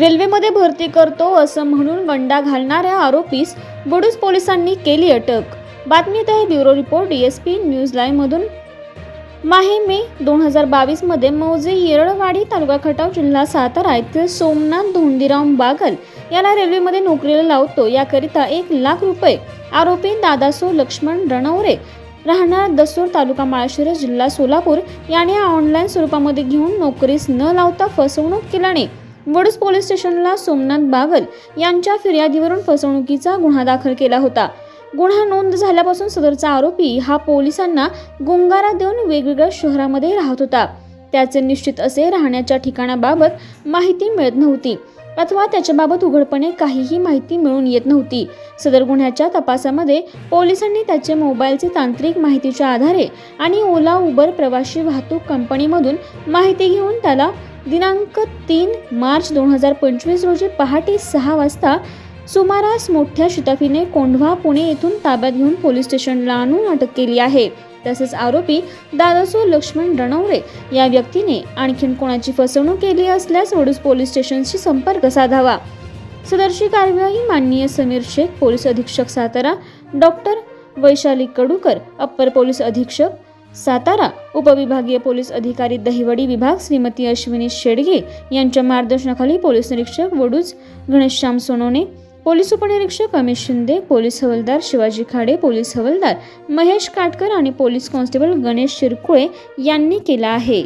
रेल्वेमध्ये भरती करतो असं म्हणून गंडा घालणाऱ्या आरोपीस बुडूस पोलिसांनी केली अटक. बातमीत आहे ब्युरो रिपोर्ट डीएसपी न्यूज लाईव्हमधून माहे मे दोन हजार बावीसमध्ये मौजे येरळवाडी तालुका खटाव जिल्हा सातारा येथील सोमनाथ धोंडीराम बागल याला रेल्वेमध्ये नोकरीला लावतो. याकरिता एक लाख रुपये आरोपी दादासो लक्ष्मण रणवरे राहणार दसूर तालुका माळशिरस जिल्हा सोलापूर याने ऑनलाईन स्वरूपामध्ये घेऊन नोकरीस न लावता फसवणूक केल्याने वडूस पोलीस स्टेशनला सोमनाथ बागल यांच्या फिर्यादीवरून फसवणुकीचा गुन्हा दाखल केला होता. गुन्हा नोंद झाल्यापासून सदरचा आरोपी हा पोलिसांना गुंगारा देऊन वेगवेगळ्या शहरामध्ये राहत होता. त्याचे निश्चित असे राहण्याच्या ठिकाणाबाबत माहिती मिळत नव्हती अथवा त्याच्याबाबत उघडपणे काहीही माहिती मिळून येत नव्हती. सदर गुन्ह्याच्या तपासामध्ये पोलिसांनी त्याचे मोबाईलचे तांत्रिक माहितीच्या आधारे आणि ओला उबर प्रवासी वाहतूक कंपनीमधून माहिती घेऊन त्याला दिनांक तीन मार्च दोन हजार पंचवीस रोजी पहाटे सहा वाजता सुमारास मोठ्या शिताफीने कोंढवा पुणे येथून ताब्यात घेऊन पोलीस स्टेशनला आणून अटक केली आहे. तसेच आरोपी दादासो लक्ष्मण रणवरे या व्यक्तीने आणखीन कोणाची फसवणूक केली असल्यास वडूस पोलीस स्टेशनशी संपर्क साधावा. सदरची कार्यवाही माननीय समीर शेख पोलीस अधीक्षक Satara doctor Vaishali Kadukar upper police अधीक्षक सातारा उपविभागीय पोलीस अधिकारी दहिवडी विभाग श्रीमती अश्विनी शेडगे यांच्या मार्गदर्शनाखाली पोलीस निरीक्षक वडूज गणेशश्याम सोनोने पोलीस उपनिरीक्षक अमित शिंदे पोलीस हवालदार शिवाजी खाडे पोलीस हवालदार महेश काटकर आणि पोलीस कॉन्स्टेबल गणेश शिरकुळे यांनी केला आहे.